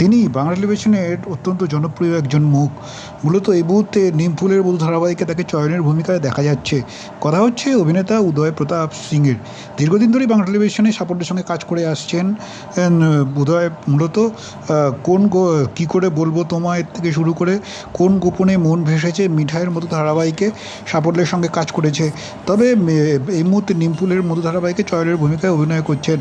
তিনি বাংলা টেলিভিশনের অত্যন্ত জনপ্রিয় একজন মুখ। মূলত এই মুহূর্তে নিমফুলের মধু ধারাবাহিকে তাকে চয়নের ভূমিকায় দেখা যাচ্ছে। কথা হচ্ছে অভিনেতা উদয় প্রতাপ সিংয়ের। দীর্ঘদিন ধরেই বাংলা টেলিভিশনে সাপোর্টের সঙ্গে কাজ করে আসছেন উদয়। মূলত কোন কী করে বলব তোমায় থেকে শুরু করে, কোন গোপনে মন ভেসেছে মিঠাইয়ের মতো ধারাবাহিকে সাফল্যের সঙ্গে কাজ করেছে। তবে এই মুহূর্তে নিমফুলের মধু ধারাবাহিকে চয়নের ভূমিকায় অভিনয় করছেন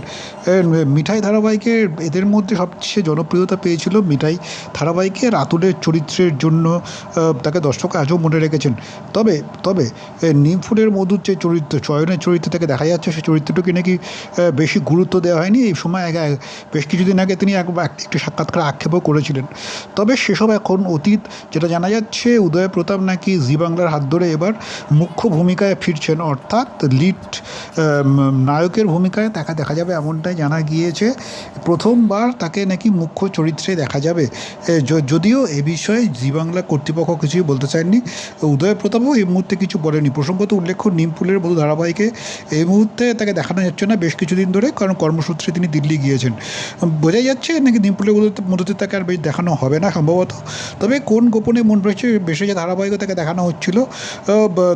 মিঠাই ধারাবাহিকে এদের মধ্যে সবচেয়ে জনপ্রিয়তা পেয়েছিল মিঠাই ধারাবাহিকে রাতুলের চরিত্রের জন্য তাকে দর্শক আজও মনে রেখেছেন। তবে তবে নিমফুলের মধুর যে চরিত্র, চয়নের চরিত্র থেকে দেখা যাচ্ছে সেই চরিত্রটাকে নাকি বেশি গুরুত্ব দেওয়া হয়নি। এই সময় বেশ কিছুদিন আগে তিনি এক, এক- একটি সাক্ষাৎকার আক্ষেপও করেছিলেন। তবে সেসব এখন অতীত, যেটা জানা যাচ্ছে উদয় প্রতাপ নাকি জি বাংলার হাত ধরে এবার মুখ্য ভূমিকায় ফিরছেন, অর্থাৎ লিড নায়কের ভূমিকায় দেখা দেখা যাবে এমনটাই জানা গিয়েছে। প্রথমবার তাকে নাকি মুখ্য চরিত্রে দেখা যাবে। যদিও এ বিষয়ে জি বাংলা কর্তৃপক্ষ কিছুই বলতে চাননি উদয় প্রতাপও এই মুহূর্তে কিছু বলেনি। প্রসঙ্গত উল্লেখ্য নিমপুলের মতো ধারাবাহিকে এই মুহূর্তে তাকে দেখানো যাচ্ছে না বেশ কিছুদিন ধরে, কারণ কর্মসূত্রে তিনি দিল্লি গিয়েছেন। বোঝাই যাচ্ছে নাকি নিমপুলের মধ্যে- তাকে আর বেশ দেখানো হবে না সম্ভবত। তবে কোন গোপনে মন বেশে বেশি যে ধারাবাহিকে তাকে দেখানো হচ্ছিল।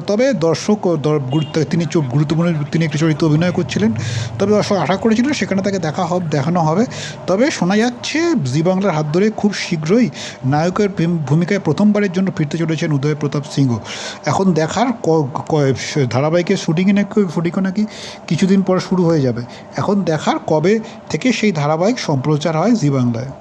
তবে দর্শক তিনি গুরুত্বপূর্ণ তিনি একটি চরিত্র অভিনয় করছিলেন। তবে আশা করেছিলেন সেখানে তাকে দেখা হবে দেখানো হবে। তবে শোনা যাচ্ছে, জি বাংলার হাত ধরে খুব শীঘ্রই নায়কের ভূমিকায় প্রথমবারের জন্য ফিরতে চলেছেন উদয় প্রতাপ সিংহ। এখন দেখার ধারাবাহিকের শুটিংয়ে নাকি শুটিংও নাকি কিছুদিন পর শুরু হয়ে যাবে। এখন দেখার কবে থেকে সেই ধারাবাহিক সম্প্রচার হয় জি বাংলায়?